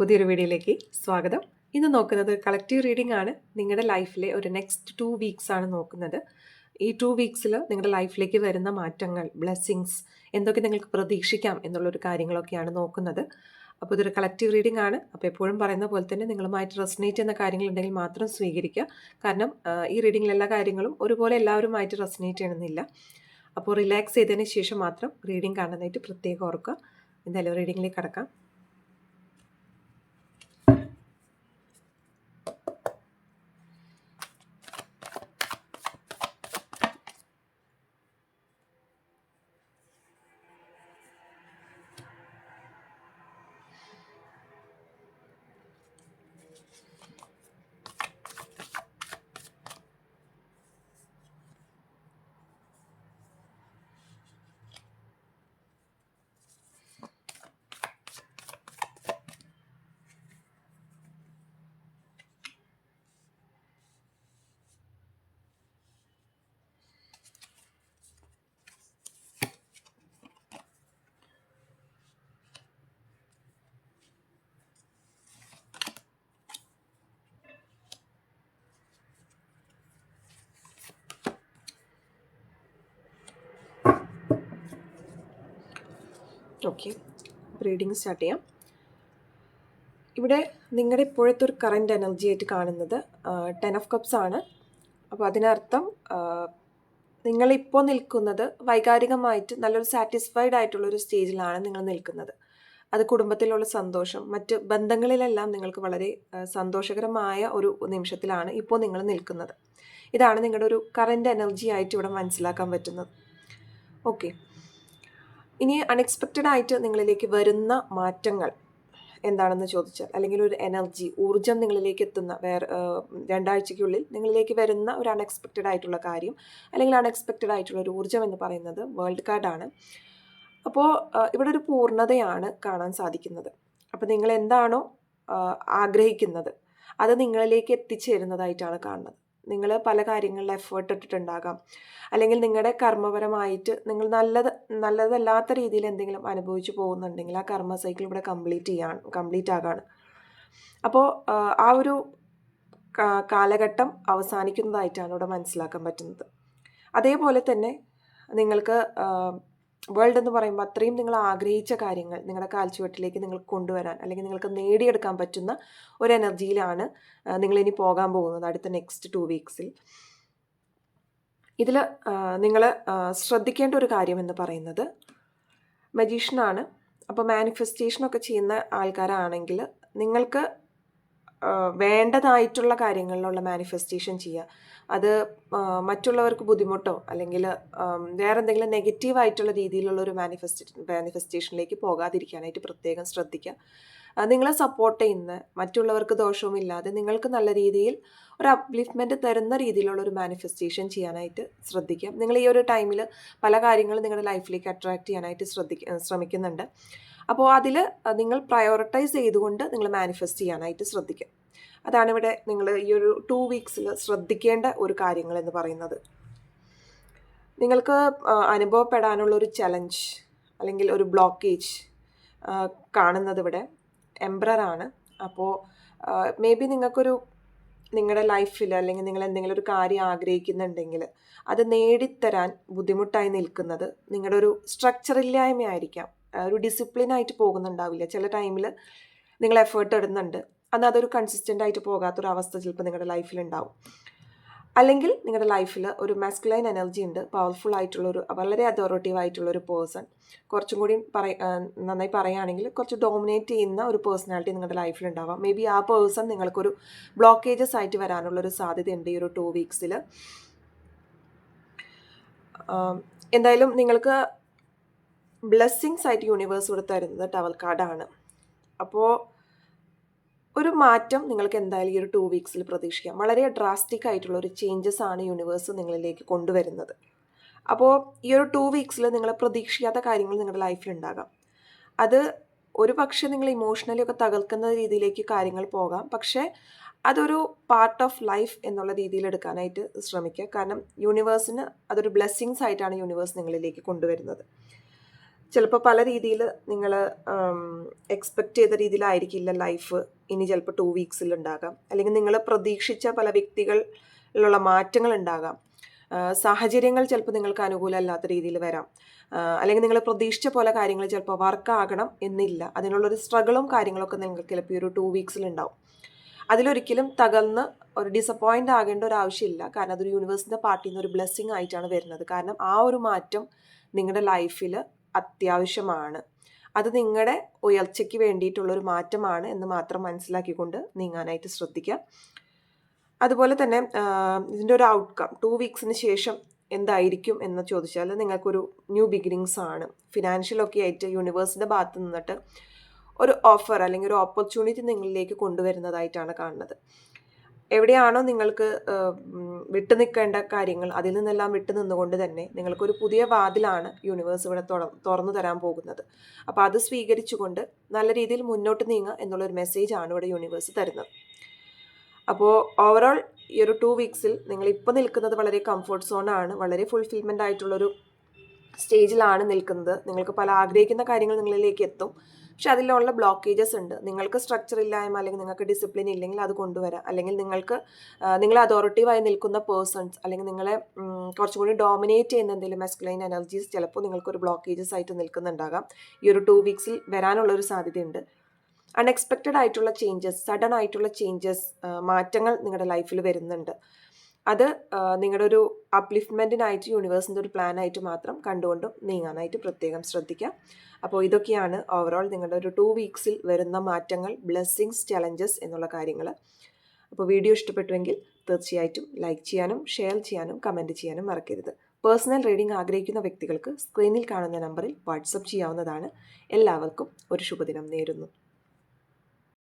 പുതിയൊരു വീഡിയോയിലേക്ക് സ്വാഗതം. ഇന്ന് നോക്കുന്നത് കളക്റ്റീവ് റീഡിംഗ് ആണ്. നിങ്ങളുടെ ലൈഫിലെ ഒരു നെക്സ്റ്റ് ടു വീക്സ് ആണ് നോക്കുന്നത്. ഈ ടു വീക്സിൽ നിങ്ങളുടെ ലൈഫിലേക്ക് വരുന്ന മാറ്റങ്ങൾ ബ്ലെസ്സിങ്സ് എന്തൊക്കെ നിങ്ങൾക്ക് പ്രതീക്ഷിക്കാം എന്നുള്ളൊരു കാര്യങ്ങളൊക്കെയാണ് നോക്കുന്നത്. അപ്പോൾ ഇതൊരു കളക്റ്റീവ് റീഡിംഗ് ആണ്. അപ്പോൾ എപ്പോഴും പറയുന്ന പോലെ തന്നെ നിങ്ങളുമായിട്ട് റെസനേറ്റ് ചെയ്യുന്ന കാര്യങ്ങളുണ്ടെങ്കിൽ മാത്രം സ്വീകരിക്കുക. കാരണം ഈ റീഡിങ്ങിൽ എല്ലാ കാര്യങ്ങളും ഒരുപോലെ എല്ലാവരുമായിട്ട് റെസനേറ്റ് ചെയ്യണമെന്നില്ല. അപ്പോൾ റിലാക്സ് ചെയ്തതിന് ശേഷം മാത്രം റീഡിംഗ് കാണാനായിട്ട് പ്രത്യേകം ഓർക്കുക. എന്തായാലും റീഡിങ്ങിലേക്ക് കടക്കാം. ഓക്കെ റീഡിങ് സ്റ്റാർട്ട് ചെയ്യാം. ഇവിടെ നിങ്ങളുടെ ഇപ്പോഴത്തെ ഒരു കറന്റ് എനർജി ആയിട്ട് കാണുന്നത് ടെൻ ഓഫ് കപ്സ് ആണ്. അപ്പോൾ അതിനർത്ഥം നിങ്ങളിപ്പോൾ നിൽക്കുന്നത് വൈകാരികമായിട്ട് നല്ലൊരു സാറ്റിസ്ഫൈഡ് ആയിട്ടുള്ള ഒരു സ്റ്റേജിലാണ് നിങ്ങൾ നിൽക്കുന്നത്. അത് കുടുംബത്തിലുള്ള സന്തോഷം മറ്റ് ബന്ധങ്ങളിലെല്ലാം നിങ്ങൾക്ക് വളരെ സന്തോഷകരമായ ഒരു നിമിഷത്തിലാണ് ഇപ്പോൾ നിങ്ങൾ നിൽക്കുന്നത്. ഇതാണ് നിങ്ങളുടെ ഒരു കറന്റ് എനർജി ആയിട്ട് ഇവിടെ മനസ്സിലാക്കാൻ പറ്റുന്നത്. ഓക്കെ ഇനി അൺഎക്സ്പെക്റ്റഡ് ആയിട്ട് നിങ്ങളിലേക്ക് വരുന്ന മാറ്റങ്ങൾ എന്താണെന്ന് ചോദിച്ചാൽ അല്ലെങ്കിൽ ഒരു എനർജി ഊർജം നിങ്ങളിലേക്ക് എത്തുന്ന വേറെ രണ്ടാഴ്ചയ്ക്കുള്ളിൽ നിങ്ങളിലേക്ക് വരുന്ന ഒരു അൺഎക്സ്പെക്റ്റഡ് ആയിട്ടുള്ള കാര്യം അല്ലെങ്കിൽ അൺഎക്സ്പെക്റ്റഡ് ആയിട്ടുള്ള ഒരു ഊർജം എന്ന് പറയുന്നത് വേൾഡ് കാർഡാണ് അപ്പോൾ ഇവിടെ ഒരു പൂർണതയാണ് കാണാൻ സാധിക്കുന്നത്. അപ്പോൾ നിങ്ങൾ എന്താണോ ആഗ്രഹിക്കുന്നത് അത് നിങ്ങളിലേക്ക് എത്തിച്ചേരുന്നതായിട്ടാണ് കാണുന്നത്. നിങ്ങൾ പല കാര്യങ്ങളിൽ എഫേർട്ട് ഇട്ടിട്ടുണ്ടാകാം. അല്ലെങ്കിൽ നിങ്ങളുടെ കർമ്മപരമായിട്ട് നിങ്ങൾ നല്ലത് നല്ലതല്ലാത്ത രീതിയിൽ എന്തെങ്കിലും അനുഭവിച്ചു പോകുന്നുണ്ടെങ്കിൽ ആ കർമ്മ സൈക്കിൾ ഇവിടെ കംപ്ലീറ്റ് ചെയ്യാൻ കംപ്ലീറ്റ് ആകാണ്. അപ്പോൾ ആ ഒരു കാലഘട്ടം അവസാനിക്കുന്നതായിട്ടാണ് ഇവിടെ മനസ്സിലാക്കാൻ പറ്റുന്നത്. അതേപോലെ തന്നെ നിങ്ങൾക്ക് വേൾഡ് എന്ന് പറയുമ്പോൾ അത്രയും നിങ്ങൾ ആഗ്രഹിച്ച കാര്യങ്ങൾ നിങ്ങളുടെ കാൽച്ചുവട്ടിലേക്ക് നിങ്ങൾ കൊണ്ടുവരാൻ അല്ലെങ്കിൽ നിങ്ങൾക്ക് നേടിയെടുക്കാൻ പറ്റുന്ന ഒരു എനർജിയിലാണ് നിങ്ങളിനി പോകാൻ പോകുന്നത് അടുത്ത നെക്സ്റ്റ് ടു വീക്സിൽ ഇതിൽ നിങ്ങൾ ശ്രദ്ധിക്കേണ്ട ഒരു കാര്യം എന്ന് പറയുന്നത് മജീഷ്യനാണ് അപ്പോൾ മാനിഫെസ്റ്റേഷനൊക്കെ ചെയ്യുന്ന ആൾക്കാരാണെങ്കിൽ നിങ്ങൾക്ക് വേണ്ടതായിട്ടുള്ള കാര്യങ്ങളിലുള്ള മാനിഫെസ്റ്റേഷൻ ചെയ്യുക. അത് മറ്റുള്ളവർക്ക് ബുദ്ധിമുട്ടോ അല്ലെങ്കിൽ വേറെ എന്തെങ്കിലും നെഗറ്റീവായിട്ടുള്ള രീതിയിലുള്ള ഒരു മാനിഫെസ്റ്റേ മാനിഫെസ്റ്റേഷനിലേക്ക് പോകാതിരിക്കാനായിട്ട് പ്രത്യേകം ശ്രദ്ധിക്കുക. നിങ്ങളെ സപ്പോർട്ട് ചെയ്യുന്ന മറ്റുള്ളവർക്ക് ദോഷവുമില്ലാതെ നിങ്ങൾക്ക് നല്ല രീതിയിൽ ഒരു അപ്ലിഫ്റ്റ്മെന്റ് തരുന്ന രീതിയിലുള്ള ഒരു മാനിഫെസ്റ്റേഷൻ ചെയ്യാനായിട്ട് ശ്രദ്ധിക്കുക. നിങ്ങൾ ഈ ഒരു ടൈമിൽ പല കാര്യങ്ങളും നിങ്ങളുടെ ലൈഫിലേക്ക് അട്രാക്റ്റ് ചെയ്യാനായിട്ട് ശ്രദ്ധിക്ക ശ്രമിക്കുന്നുണ്ട്. അപ്പോൾ അതിൽ നിങ്ങൾ പ്രയോറിറ്റൈസ് ചെയ്തുകൊണ്ട് നിങ്ങൾ മാനിഫെസ്റ്റ് ചെയ്യാനായിട്ട് ശ്രദ്ധിക്കുക. അതാണ് ഇവിടെ നിങ്ങൾ ഈ ഒരു ടു വീക്സിൽ ശ്രദ്ധിക്കേണ്ട ഒരു കാര്യങ്ങൾ എന്ന് പറയുന്നത്. നിങ്ങൾക്ക് അനുഭവപ്പെടാനുള്ള ഒരു ചലഞ്ച് അല്ലെങ്കിൽ ഒരു ബ്ലോക്കേജ് കാണുന്നത് ഇവിടെ എംബ്രറാണ് അപ്പോൾ മേ ബി നിങ്ങൾക്കൊരു നിങ്ങളുടെ ലൈഫിൽ അല്ലെങ്കിൽ നിങ്ങൾ എന്തെങ്കിലും ഒരു കാര്യം ആഗ്രഹിക്കുന്നുണ്ടെങ്കിൽ അത് നേടിത്തരാൻ ബുദ്ധിമുട്ടായി നിൽക്കുന്നത് നിങ്ങളുടെ ഒരു സ്ട്രക്ചറില്ലായ്മയായിരിക്കാം ഇല്ലായ്മയായിരിക്കാം. ഒരു ഡിസിപ്ലിനായിട്ട് പോകുന്നുണ്ടാവില്ല. ചില ടൈമിൽ നിങ്ങൾ എഫേർട്ട് ഇടുന്നുണ്ട്. എന്നാൽ അതൊരു കൺസിസ്റ്റന്റ് ആയിട്ട് പോകാത്തൊരു അവസ്ഥ ചിലപ്പോൾ നിങ്ങളുടെ ലൈഫിൽ ഉണ്ടാവും അല്ലെങ്കിൽ നിങ്ങളുടെ ലൈഫിൽ ഒരു മാസ്കുലൈൻ എനർജി ഉണ്ട് പവർഫുൾ ആയിട്ടുള്ള ഒരു വളരെ അതോറിറ്റീവ് ആയിട്ടുള്ള ഒരു പേഴ്സൺ കുറച്ചും കൂടി പറയ നന്നായി പറയുകയാണെങ്കിൽ കുറച്ച് ഡോമിനേറ്റ് ചെയ്യുന്ന ഒരു പേഴ്സണാലിറ്റി നിങ്ങളുടെ ലൈഫിൽ ഉണ്ടാവാം മേ ബി ആ പേഴ്സൺ നിങ്ങൾക്കൊരു ബ്ലോക്കേജസ് ആയിട്ട് വരാനുള്ള ഒരു സാധ്യതയുണ്ട് ഈ ഒരു ടു വീക്സിൽ എന്തായാലും നിങ്ങൾക്ക് ബ്ലെസ്സിങ്സ് ആയിട്ട് യൂണിവേഴ്സ് ഇവിടെ തരുന്നത് ടവൽ കാർഡാണ് അപ്പോൾ ഒരു മാറ്റം നിങ്ങൾക്ക് എന്തായാലും ഈ ഒരു ടു വീക്സിൽ പ്രതീക്ഷിക്കാം. വളരെ ഡ്രാസ്റ്റിക് ആയിട്ടുള്ള ഒരു ചേഞ്ചസ് ആണ് യൂണിവേഴ്സ് നിങ്ങളിലേക്ക് കൊണ്ടുവരുന്നത്. അപ്പോൾ ഈ ഒരു ടു വീക്സിൽ നിങ്ങൾ പ്രതീക്ഷിക്കാത്ത കാര്യങ്ങൾ നിങ്ങളുടെ ലൈഫിൽ ഉണ്ടാകാം. അത് ഒരു പക്ഷേ നിങ്ങൾ ഇമോഷണലി ഒക്കെ തകർക്കുന്ന രീതിയിലേക്ക് കാര്യങ്ങൾ പോകാം. പക്ഷേ അതൊരു പാർട്ട് ഓഫ് ലൈഫ് എന്നുള്ള രീതിയിൽ എടുക്കാനായിട്ട് ശ്രമിക്കുക. കാരണം യൂണിവേഴ്സിന് അതൊരു ബ്ലെസ്സിങ്സ് ആയിട്ടാണ് യൂണിവേഴ്സ് നിങ്ങളിലേക്ക് കൊണ്ടുവരുന്നത്. ചിലപ്പോൾ പല രീതിയിൽ നിങ്ങൾ എക്സ്പെക്റ്റ് ചെയ്ത രീതിയിലായിരിക്കില്ല ലൈഫ് ഇനി ചിലപ്പോൾ ടു വീക്സിൽ ഉണ്ടാകാം. അല്ലെങ്കിൽ നിങ്ങൾ പ്രതീക്ഷിച്ച പല വ്യക്തികളിലുള്ള മാറ്റങ്ങൾ ഉണ്ടാകാം. സാഹചര്യങ്ങൾ ചിലപ്പോൾ നിങ്ങൾക്ക് അനുകൂലമല്ലാത്ത രീതിയിൽ വരാം. അല്ലെങ്കിൽ നിങ്ങൾ പ്രതീക്ഷിച്ച പോലെ കാര്യങ്ങൾ ചിലപ്പോൾ വർക്കാകണം എന്നില്ല. അതിനുള്ളൊരു സ്ട്രഗിളും കാര്യങ്ങളൊക്കെ നിങ്ങൾക്ക് ചിലപ്പോൾ ഒരു ടു വീക്സിൽ ഉണ്ടാവും. അതിലൊരിക്കലും തകർന്ന് ഒരു ഡിസപ്പോയിന്റ് ആകേണ്ട ഒരു ആവശ്യമില്ല. കാരണം അതൊരു യൂണിവേഴ്സിന്റെ പാർട്ടിയിൽ നിന്ന് ഒരു ബ്ലെസ്സിങ് ആയിട്ടാണ് വരുന്നത്. കാരണം ആ ഒരു മാറ്റം നിങ്ങളുടെ ലൈഫിൽ അത്യാവശ്യമാണ്. അത് നിങ്ങളുടെ ഉയർച്ചയ്ക്ക് വേണ്ടിയിട്ടുള്ളൊരു മാറ്റമാണ് എന്ന് മാത്രം മനസ്സിലാക്കിക്കൊണ്ട് നീങ്ങാനായിട്ട് ശ്രദ്ധിക്കുക അതുപോലെ തന്നെ ഇതിന്റെ ഒരു ഔട്ട്കം ടു വീക്സിന് ശേഷം എന്തായിരിക്കും എന്ന് ചോദിച്ചാൽ നിങ്ങൾക്കൊരു ന്യൂ ബിഗിനിങ്സ് ആണ്. ഫിനാൻഷ്യലൊക്കെ ആയിട്ട് യൂണിവേഴ്സിന്റെ ഭാഗത്ത് നിന്നിട്ട് ഒരു ഓഫർ അല്ലെങ്കിൽ ഒരു ഓപ്പർച്യൂണിറ്റി നിങ്ങളിലേക്ക് കൊണ്ടുവരുന്നതായിട്ടാണ് കാണുന്നത്. എവിടെയാണോ നിങ്ങൾക്ക് വിട്ടു നിൽക്കേണ്ട കാര്യങ്ങൾ അതിൽ നിന്നെല്ലാം വിട്ടു നിന്നുകൊണ്ട് തന്നെ നിങ്ങൾക്കൊരു പുതിയ വാതിലാണ് യൂണിവേഴ്സ് ഇവിടെ തുറ- തുറന്നു തരാൻ പോകുന്നത്. അപ്പോൾ അത് സ്വീകരിച്ചുകൊണ്ട് നല്ല രീതിയിൽ മുന്നോട്ട് നീങ്ങുക എന്നുള്ളൊരു മെസ്സേജാണ് ഇവിടെ യൂണിവേഴ്സ് തരുന്നത്. അപ്പോൾ ഓവറോൾ ഈ ഒരു ടു വീക്സിൽ നിങ്ങൾ ഇപ്പോൾ നിൽക്കുന്നത് വളരെ കംഫർട്ട് സോണാണ് വളരെ ഫുൾഫിൽമെന്റ് ആയിട്ടുള്ളൊരു സ്റ്റേജിലാണ് നിൽക്കുന്നത്. നിങ്ങൾക്ക് പല ആഗ്രഹിക്കുന്ന കാര്യങ്ങൾ നിങ്ങളിലേക്ക് എത്തും. പക്ഷെ അതിലുള്ള ബ്ലോക്കേജസ് ഉണ്ട്. നിങ്ങൾക്ക് സ്ട്രക്ചർ ഇല്ലായ്മ അല്ലെങ്കിൽ നിങ്ങൾക്ക് ഡിസിപ്ലിൻ ഇല്ലെങ്കിൽ അത് കൊണ്ടുവരാം. അല്ലെങ്കിൽ നിങ്ങൾക്ക് നിങ്ങൾ അതോറിറ്റീവായി നിൽക്കുന്ന പേഴ്സൺസ് അല്ലെങ്കിൽ നിങ്ങളെ കുറച്ചും കൂടി ഡോമിനേറ്റ് ചെയ്യുന്ന എന്തെങ്കിലും മെസ്കുലൈൻ എനർജീസ് ചിലപ്പോൾ നിങ്ങൾക്കൊരു ബ്ലോക്കേജസ് ആയിട്ട് നിൽക്കുന്നുണ്ടാകാം. ഈ ഒരു ടു വീക്സിൽ വരാനുള്ള ഒരു സാധ്യതയുണ്ട്. അൺഎക്സ്പെക്റ്റഡ് ആയിട്ടുള്ള ചേഞ്ചസ് സഡൻ ആയിട്ടുള്ള ചേഞ്ചസ് മാറ്റങ്ങൾ നിങ്ങളുടെ ലൈഫിൽ വരുന്നുണ്ട്. അത് നിങ്ങളുടെ ഒരു അപ്ലിഫ്റ്റ്മെന്റിനായിട്ട് യൂണിവേഴ്സിന്റെ ഒരു പ്ലാനായിട്ട് മാത്രം കണ്ടുകൊണ്ടും നീങ്ങാനായിട്ട് പ്രത്യേകം ശ്രദ്ധിക്കുക അപ്പോൾ ഇതൊക്കെയാണ് ഓവറോൾ നിങ്ങളുടെ ഒരു ടു വീക്സിൽ വരുന്ന മാറ്റങ്ങൾ ബ്ലെസ്സിങ്സ് ചലഞ്ചസ് എന്നുള്ള കാര്യങ്ങൾ. അപ്പോൾ വീഡിയോ ഇഷ്ടപ്പെട്ടുവെങ്കിൽ തീർച്ചയായിട്ടും ലൈക്ക് ചെയ്യാനും ഷെയർ ചെയ്യാനും കമന്റ് ചെയ്യാനും മറക്കരുത്. പേഴ്സണൽ റീഡിംഗ് ആഗ്രഹിക്കുന്ന വ്യക്തികൾക്ക് സ്ക്രീനിൽ കാണുന്ന നമ്പറിൽ വാട്സപ്പ് ചെയ്യാവുന്നതാണ്. എല്ലാവർക്കും ഒരു ശുഭദിനം നേരുന്നു.